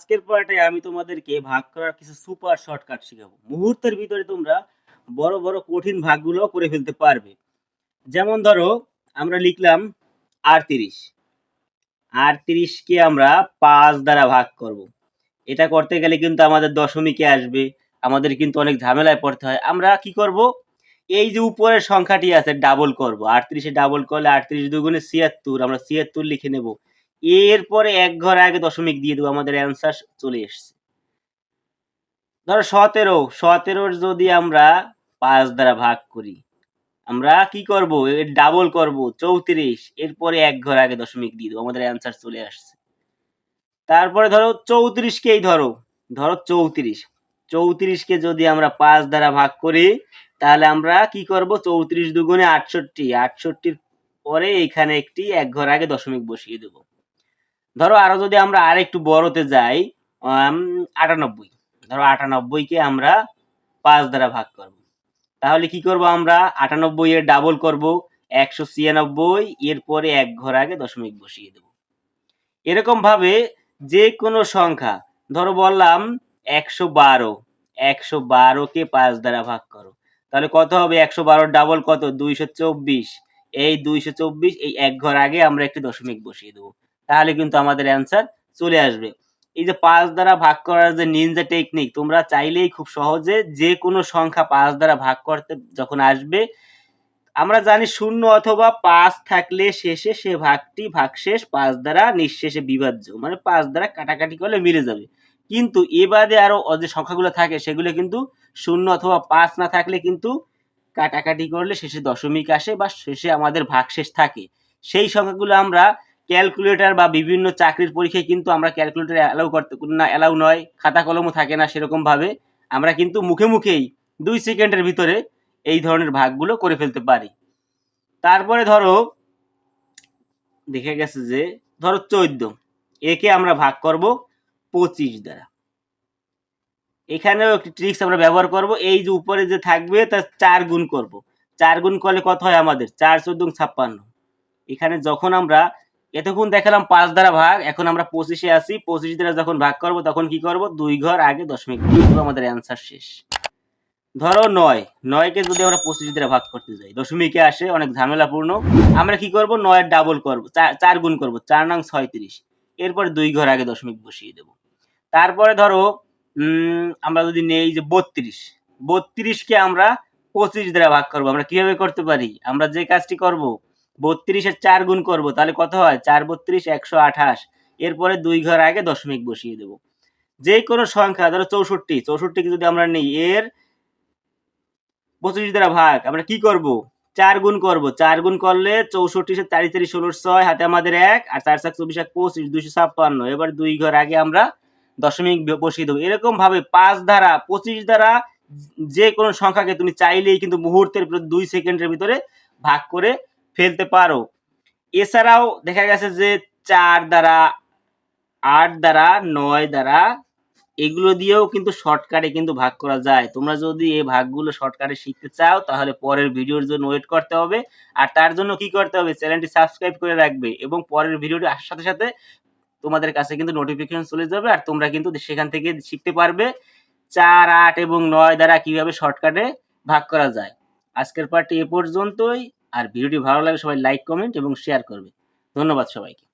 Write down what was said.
আজকের পার্টে আমি তোমাদেরকে ভাগ করার কিছু সুপার শর্টকাট শেখাবো। মুহূর্তের ভিতরে তোমরা বড় বড়, কঠিন ভাগগুলো করে ফেলতে পারবে। যেমন ধরো, আমরা লিখলাম আটত্রিশ। আটত্রিশকে আমরা পাঁচ দ্বারা ভাগ করব। এটা করতে গেলে কিন্তু আমাদের দশমিকে আসবে। আমাদের কিন্তু অনেক ঝামেলায় পড়তে হয়। আমরা কি করব? এই যে উপরের সংখ্যাটি আছে ডাবল করব। আটত্রিশে ডাবল করলে আটত্রিশ দুগুণে ছিয়াত্তর। আমরা ছিয়াত্তর লিখে নেব। এরপরে এক ঘর আগে দশমিক দিয়ে দেবো, আমাদের অ্যান্সার চলে এসছে। ধরো সতেরো, সতেরোর যদি আমরা পাঁচ দ্বারা ভাগ করি, আমরা কি করব? এর ডাবল করব, চৌত্রিশ, এরপরে এক ঘর আগে দশমিক দিয়ে দেবো, আমাদের অ্যান্সার চলে আসছে। তারপরে ধরো চৌত্রিশকেই ধরো ধরো চৌত্রিশ। চৌত্রিশকে যদি আমরা পাঁচ দ্বারা ভাগ করি, তাহলে আমরা কি করব? চৌত্রিশ দুগুণে আটষট্টি, আটষট্টির পরে এখানে একটি এক ঘর আগে দশমিক বসিয়ে দেব। ধরো আরও যদি আমরা আর একটু বড়তে যাই আটানব্বই। ধরো আটানব্বইকে আমরা পাঁচ দ্বারা ভাগ করব। তাহলে কি করব আমরা? আটানব্বই এর ডাবল করব, একশো ছিয়ানব্বই, এরপরে এক ঘর আগে দশমিক বসিয়ে দেব। এরকম ভাবে যে কোনো সংখ্যা, ধরো বললাম একশো বারো, একশো বারোকে পাঁচ দ্বারা ভাগ করো। তাহলে কত হবে? একশো বারোর ডাবল কত? দুইশো চব্বিশ। এই দুইশো চব্বিশ, এই এক ঘর আগে আমরা একটি দশমিক বসিয়ে দেবো। তাহলে কিন্তু আমাদের অ্যান্সার চলে আসবে। এই যে পাঁচ দ্বারা ভাগ করার যে নিনজা টেকনিক তোমরা চাইলেই খুব সহজে যে কোনো সংখ্যা পাঁচ দ্বারা ভাগ করতে, যখন আসবে, আমরা জানি শূন্য অথবা পাঁচ থাকলে শেষে সে ভাগটি ভাগশেষ পাঁচ দ্বারা নিঃশেষে বিভাজ্য মানে পাঁচ দ্বারা কাটাকাটি করলে মিলে যাবে। কিন্তু এ বাদে আরও যে সংখ্যাগুলো থাকে, সেগুলো কিন্তু শূন্য অথবা পাঁচ না থাকলে কিন্তু কাটাকাটি করলে শেষে দশমিক আসে বা শেষে আমাদের ভাগশেষ থাকে। সেই সংখ্যাগুলো আমরা ক্যালকুলেটর বা বিভিন্ন চাকরির পরীক্ষায় কিন্তু আমরা ক্যালকুলেটর অ্যালাউ করতে, না অ্যালাউ নয়, খাতা কলমও থাকে না সেরকমভাবে আমরা কিন্তু মুখে মুখেই দুই সেকেন্ডের ভিতরে এই ধরনের ভাগগুলো করে ফেলতে পারি। তারপরে ধরো, দেখে গেছে যে, ধরো চোদ্দ। একে আমরা ভাগ করব পঁচিশ দ্বারা। এখানেও একটি ট্রিক্স আমরা ব্যবহার করব। এই যে উপরে যে থাকবে তার চার গুণ করব। চার গুণ করলে কত হয় আমাদের? চার, চোদ্দ ছাপ্পান্ন। এখানে যখন আমরা এতক্ষণ দেখালাম পাঁচ দ্বারা ভাগ, এখন আমরা পঁচিশে আসি পঁচিশ দ্বারা যখন ভাগ করব, তখন কি করব? দুই ঘর আগে দশমিক আমাদের অ্যান্সার শেষ। ধরো নয়। নয়কে যদি আমরা পঁচিশ দ্বারা ভাগ করতে যাই, দশমিকে আসে, অনেক ঝামেলাপূর্ণ। আমরা কি করব? নয়ের ডাবল করব, চার গুণ করব, চার নং ছয়ত্রিশ। এরপর দুই ঘর আগে দশমিক বসিয়ে দেব। তারপরে ধরো আমরা যদি নেই যে বত্রিশ, বত্রিশকে আমরা পঁচিশ দ্বারা ভাগ করব। আমরা কীভাবে করতে পারি? আমরা যে কাজটি করব বত্রিশের চার গুণ করব, তাহলে কত হয়? চার বত্রিশ, একশো আঠাশ। এরপরে দুই ঘর আগে দশমিক বসিয়ে দেব। যে কোনো সংখ্যা, ধরো চৌষট্টি, চৌষট্টিকে যদি আমরা নিই, এর পঁচিশ দ্বারা ভাগ, আমরা কি করব? চার গুণ করব। চার গুণ করলে চৌষট্টি সে চারি চারি ষোলো ছয়, হাতে আমাদের এক, আর চার চার চব্বিশ এক পঁচিশ, দুইশো ছাপ্পান্ন। এবার দুই ঘর আগে আমরা দশমিক বসিয়ে দেবো। এরকম ভাবে পাঁচ দ্বারা, পঁচিশ দ্বারা যে কোনো সংখ্যাকে তুমি চাইলেই কিন্তু মুহূর্তের দুই সেকেন্ডের ভিতরে ভাগ করে ফেলতে পারো। এছাড়াও দেখা গেছে যে চার দ্বারা, আট দ্বারা, নয় দ্বারা এগুলো দিয়েও কিন্তু শর্টকাটে কিন্তু ভাগ করা যায়। তোমরা যদি এই ভাগগুলো শর্টকাটে শিখতে চাও, তাহলে পরের ভিডিওর জন্য ওয়েট করতে হবে। আর তার জন্য কি করতে হবে? চ্যানেলটি সাবস্ক্রাইব করে রাখবে এবং পরের ভিডিওটি আসার সাথে সাথে তোমাদের কাছে কিন্তু নোটিফিকেশন চলে যাবে আর তোমরা কিন্তু সেখান থেকে শিখতে পারবে চার, আট এবং নয় দ্বারা কীভাবে শর্টকাটে ভাগ করা যায়। আজকের পার্টি এ পর্যন্তই। আর ভিডিওটি ভালো লাগে সবাই লাইক কমেন্ট এবং শেয়ার করবে। ধন্যবাদ সবাইকে।